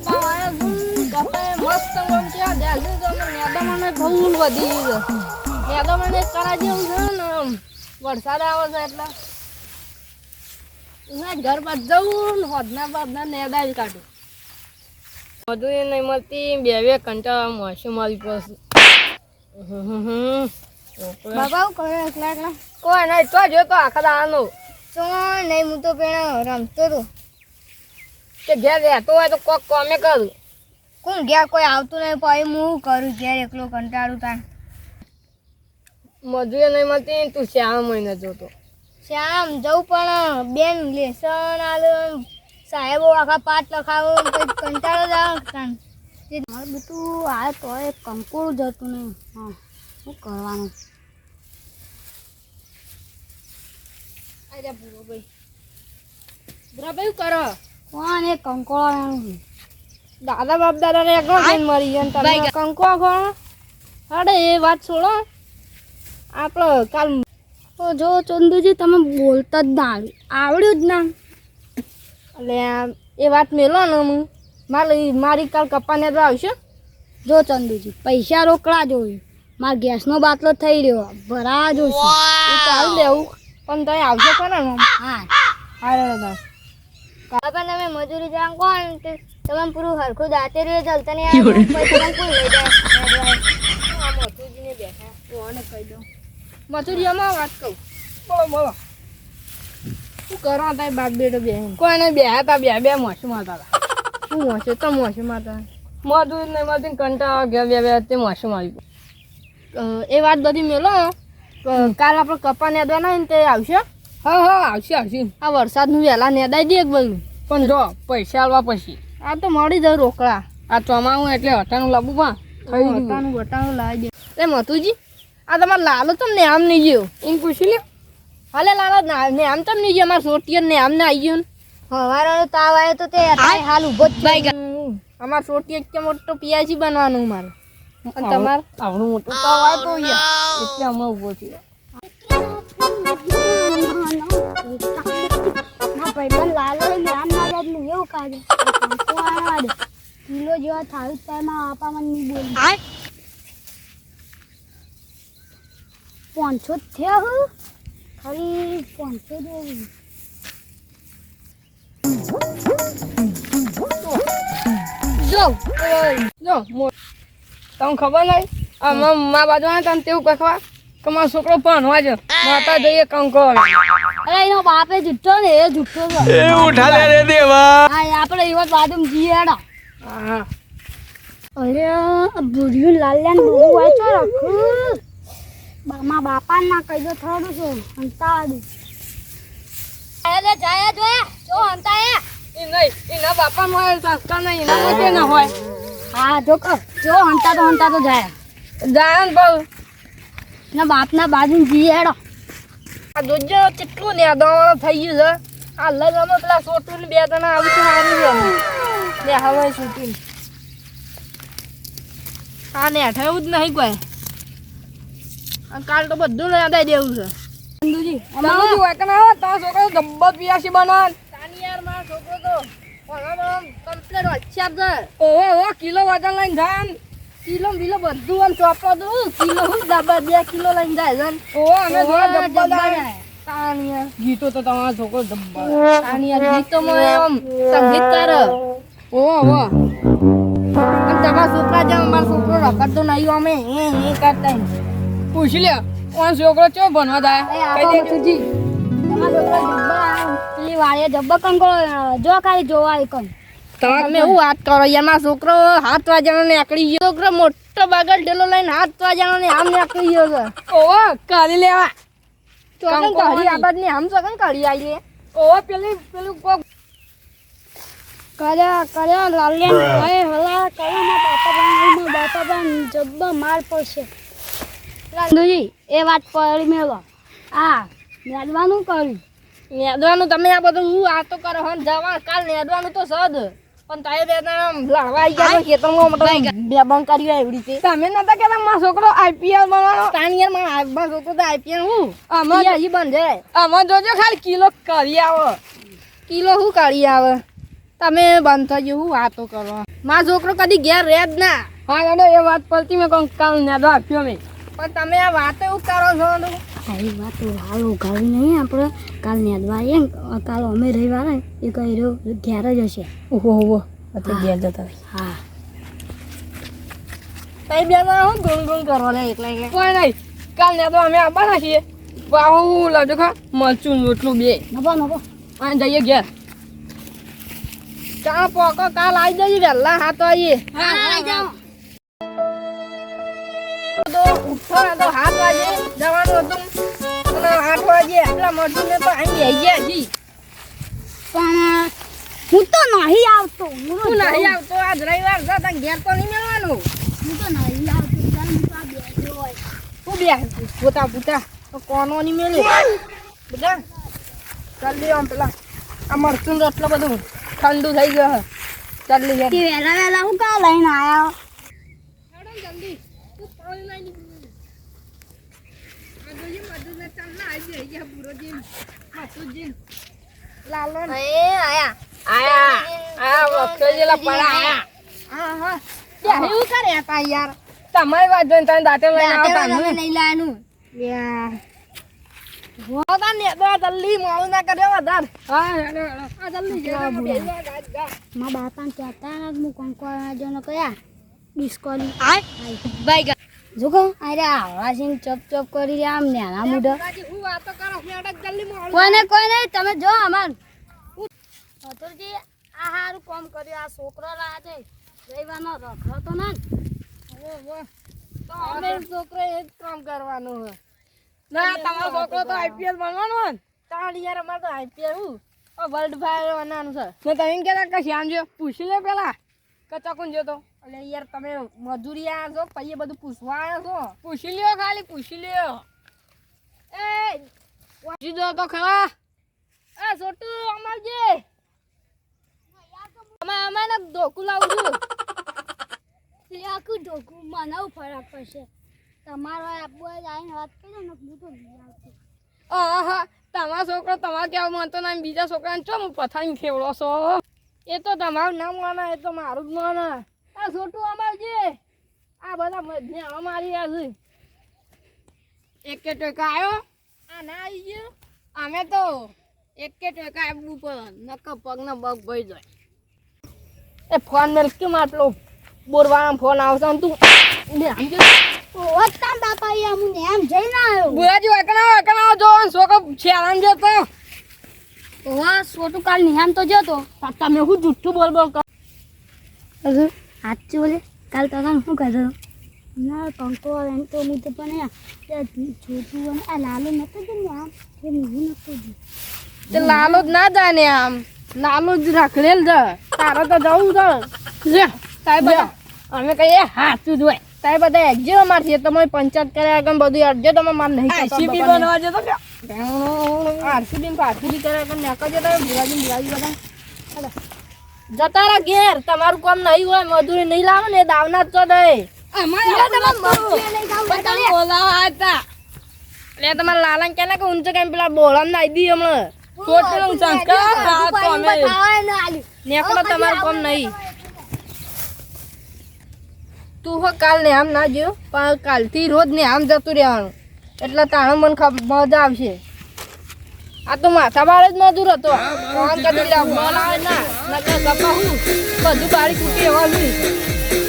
તો જ કાઢું મજૂરી નહીં મળતી બે બે કંટાળા કરે એકલા એકલા કોઈ નહીં તો જોતો આખા દાનો શું નહીં હું તો પેલા રમતો હતો કે ઘેર રહેતો હોય તો કોક કોમે કરું. કોણ ગયા કોઈ આવતું નહીં પછી હું કરું ઘેર એકલો કંટાળું તાર મજૂરી નહીં મળતી તું શ્યામ મહિને જોતો. શ્યામ જવું પણ બેન લેસન આલે સાહેબો આખા પાઠ લખાવો કંટાળો જ આવે મારું બધું આ તો એ કંકોળ જતું નહીં. હા શું કરવાનું? અરે ભૂરો ભાઈ. ભૂરા ભાઈ કરો? કોણ એ કંકોળા દાદા બાપ દાદા ને એકલો બેન મરી ગયા તમે કંકોળા ખોણો અરે એ વાત છોડો. આપણે કાલ જો ચંદુજી તમે બોલતા જ ના આવડ્યું જ ના. એટલે એ વાત મેલો ને હું. મારી મારી કાલ કપ્પાને તો આવશે. જો ચંદુજી પૈસા રોકડા જોઈએ મારા ગેસનો બાટલો થઈ રહ્યો. ભરા એ ચાલ દેવું. પણ તમે આવશો ખરા હા. હારે દાદા કાકા તમે મજૂરી જાણ કોણ તમે પૂરું હરખું દાંતે રહ્યો ચાલતા તને આ પછી તમે કોણ લઈ જાય. મથુરજીને બેઠા હું આને કહી દઉં મથુરિયામાં વાત કહું. બોલો બોલો શું કરો તાય બાપ બેટો બે કોને બે હતા બે બે મોસું માતા હતા. શું મોસે? તો મોસું માતા મધુર ને મધુર કંટાળા ગયા બે બે તે મોસું મારી એ વાત બધી મેલો કાલ આપણે કપા નેદવા ને તે આવશે? હા હા આવશે આવશે. આ વરસાદનું વહેલા નેદાઈ દે એક બધું. પણ જો પૈસા આલવા પછી. આ તો મળી જાય રોકડા. આ ચોમાવું એટલે હટાનું લાવવું પણ થઈ હટાનું બટાનું લાવી દે. એ મતુજી આ તમારે લાલો તો ને આમ નહીં ગયો. એમ પૂછી લ્યો. હાલે લાલો ના આમ તો નહીં ગયો. અમારે સોટિયર ને આમ ને આવી ગયો ને. હવારનો તાવ આવ્યો તો તે હાલ ઊભો જ થઈ ગયો અમારે સોટિયર કે મોટો પિયાજી બનવાનું મારે અને તમારે? આવડું મોટું તાવ આવ્યો તો એટલે અમે ઊભો છું ના ભાઈબંધ જેવા થાય તેમાં ખાલી પાંચસો જ હોય. જો જો તમને ખબર નહીં મા મા બાજુ આવે તને તેવું કખવા કે મારો છોકરો ભણવા જો. માતા જોઈએ કંકો અરે એનો બાપે જુઠ્ઠો ને એ જુઠ્ઠો છે. એ ઉઠા લે રે દેવા. હા આપણે એવો બાદમ જીએડા હા. અરે આ લાલ્યાન લાલ લાલ બહુ હોય રાખું. મારા બાપા ના કહી દો થોડું છું હંતા દે અરે જાય જો જો હંતા એ. એ નહીં એના બાપા મળે સંસ્કાર નહીં એના મોટે ના હોય. હા જો જો હંતા તો હંતા તો જાય. જાય ને બહુ. ના બાપ ના બાજુ જીયાડો આ જોજો કેટલું ને દોડ થઈ ગયું છે. આ લગમાં પેલા સોટું ને બે જણા આવું તો સારું ગયા ને હવે શૂટિંગ આ ને થયું જ નહીં કોઈ. કાલ તો બધું યાદાઈ દેવું છે. ચંદુજી શું ના છોકરો ગબ્બર પિયાસી બનાવ. તાની યાર મારો છોકરો તો કમ્પ્લેટ હોશિયાર છે. ઓહો ઓહો કિલો વજન લઈને ને. કિલો બિલો બધું આમ ચોપડો દઉં. કિલો હું ડબ્બા બે કિલો લઈને જાય છે. ઓહો અમે જોવા ડબ્બા ડબ્બા જાય. ગીતો તો તમારો છોકરો ડબ્બા તાનિયા ગીતોમાં એમ સંગીતકાર ઓહો ઓહો અને તમારા છોકરા જેમ અમારો છોકરો રખડતો નહીં અમે. એ એ કરતા. પૂછી લે કોણ છોકરો ચો ભણવા એ કઈ દેજો. મથુજી તમારા છોકરા જબ્બા પેલી વાળીએ જબ્બા કંકો જો કાઈ જોવા એકમ તમે હું વાત કરો યાર મારો છોકરો હાથ વાજાનો ને આકડી ગયો. છોકરો મોટો બાગલ ઢેલો લઈને હાથ વાજાનો ને આમ ને આકડી ગયો છે. ઓ કાઢી લેવા. ચોકન કાઢી. આબાદ ને આમ ચોકન કાઢી આવી ઓ પેલી પેલું કોક કર્યા કર્યા લાલ્યા ભાઈ હલા કર્યા ને બાપા ના બાપા ભાઈ જબ્બા માર પડશે. લાલુજી એ વાત પડી મેલો. આ યાદવાનું કર્યું. નેદવાનું તમે આ બધું હું આ તો કરો હન જવા કાલ નેદવાનું તો સદ. પણ તારે દેતા લડવા આવી ગયા ખેતરમાં મતલબ બે બંધ કરી એવી રીતે તમે નતા કેતા મારો છોકરો આઈપીએલ બનવાનો તાનિયરમાં છોકરો તો આઈપીએલ હું? અમે હજી બંધ અમે જોજો ખાલી કિલો કરી આવો. કિલો શું કરી આવે? તમે બંધ થઈ ગયું હું વાતો કરો. મારો છોકરો કદી ઘેર રહે જ ના. હા દાદો એ વાત પરથી મેં કહું કાલ નેદો આપ્યો મેં. પણ તમે આ વાતો એવું કરો છો તો વાત હાલ ઉઘાવી નહીં આપણે. કાલ નેદવા આવીએ ને કાલ અમે રવિવાર ને એ કહી રહ્યો ઘેર જ હશે. ઓહો ઓહો અત્યારે ઘેર જતા હા. તઈ બે હું ગુણ ગુણ કરો ને એકલા એકલા. કોઈ નહીં. કાલ નેદો અમે આવવાના છીએ બાહુ લાવજો ખા મરચું રોટલું બે. નભો નભો. અને જઈએ ઘેર. ચા પોકો કાલ આવી જઈએ વહેલા હાથ આવીએ હા હા જાઓ. ઉઠો તો હાથ વાગે જવાનું હતું. અને આઠ વાગે મરચું તો અહીં આવી ગયા જી. પણ હું તો નહીં આવતો હું તો નહીં આવતો આજ રવિવાર છે તને ઘેર તો નહીં મળવાનું. હું તો નહીં આવતો ચાલ હું તો બેઠો હોય. તું બે પોતા પોતા તો કોનો નહીં મેલે? બધા? ચાલી આમ પેલા આ મરચું એટલો બધું ઠંડુ થઈ ગયો ચાલ લે કે વહેલા વહેલા હું કા લઈને આવ્યો જલ્દી. તું પાણી લઈ તમારી વાત જોઈને તમે દાંતે લઈને આવતા ને લઈ લાનું હોતા ને તો જલ્દી મોડું ના કર્યો વધાર હા જલ્દી જા. મા બાપાને કહેતા હું કંકોડા જોને કયા ડિસ્કોલી ભાઈ અરે આવા સિંહ ચપ ચપ કરી રહ્યા આમ નેના મુઢા. ગાજી, હું વાતો કરો હેડો, જલ્દી કોઈ નહીં તમે જો અમાર. મથુરજી આ હારું કોમ કર્યું આ છોકરો છે રવિવારનો રખડો તો ના. તો અમે છોકરો એ જ કામ કરવાનું હે ના તમારો છોકરો તો આઈપીએલ બનવાનો હે? તાણ યાર અમારે તો આઈપીએલ હું વર્લ્ડ ફાયર બનવાનું છે. મેં તમે એમ કહેતા કે શ્યામ જો પૂછી લે પેલા? કે ચકુન જો તો એટલે યાર તમે મજૂરી આયા છો પછી બધું પૂછવા આવ્યા છો? પૂછી લ્યો ખાલી પૂછી લ્યો. એ પૂછી દો તો ખરા. એ છોટુ અમાર જે. અમે અમારે ધોકું લાવું છું. એટલે આખું ધોકું મને ફરક પડશે. તમારો આબુ આવીને વાત કરી ને હું તો આહા તમારો છોકરો તમારે કેવું માનતો ના બીજા છોકરાને ચો હું પથારી ખેવડો છો? એ તો તમારું ના માને એ તો મારું જ માને. આ છોટું અમાર જે. આ બધા મધ્ય અમારી આ છે. એક કે ટકા આવ્યો આ ના આવી ગયો. અમે તો એક કે ટકા આવવું પડે નકર પગનો બગ ભઈ જાય. એ ફોન મેલ કેમ આટલો? બોરવાળા ફોન આવશે ને તું. ને આમ જો. ઓ તામ બાપા એ હું ને આમ જઈ ના આવ્યો. બુરાજી એકના એકના જો છોકરો છેલામ જતો ઓવા છોટું કાલ નિહામ તો જતો તમે હું જુઠ્ઠું બોલ બોલ કરો? સાચું બોલે કાલ તો કામ શું કહેતો ના કંકો એમ તો હું તો પણ જોતું છોટું અને આ લાલો નતો જ ને આમ. એ હું નતો જ તે લાલો જ ના જાય ને આમ. લાલો જ રખડેલ જ. તારે તો જવું તો લે બધા. અમે કહીએ સાચું જ હોય. તારે બધા એકજે અમારથી તમે પંચાયત કર્યા આગળ બધું અડજો તમે માર નહીં આરસીબી બનવા જતો આરસીબી આરસીબી કર્યા આગળ નાખો જતા ભુવાજી ભુવાજી બધા હાલો. જતા રહા ઘેર. તમારું કામ નહીં હોય મજૂરી નહીં લાવો ને દાવના જ તો. દે લે તમારા લાલા કે કે ઊંચો કેમ પેલા બોલામ નાઈ દી હમણાં. ખોટું સંસ્કાર તો અમે નેકળો તમારું કામ નહીં. તું હો કાલ ને આમ ના જો પણ કાલથી રોજ ને આમ જતું રહેવાનું. એટલે તાણે મને મજા આવશે. આ તો માથા બાળ જ મજૂર હતો. ફોન કદી લે આવે ના નકર કપા હું બધું બારી તૂટી એવા છું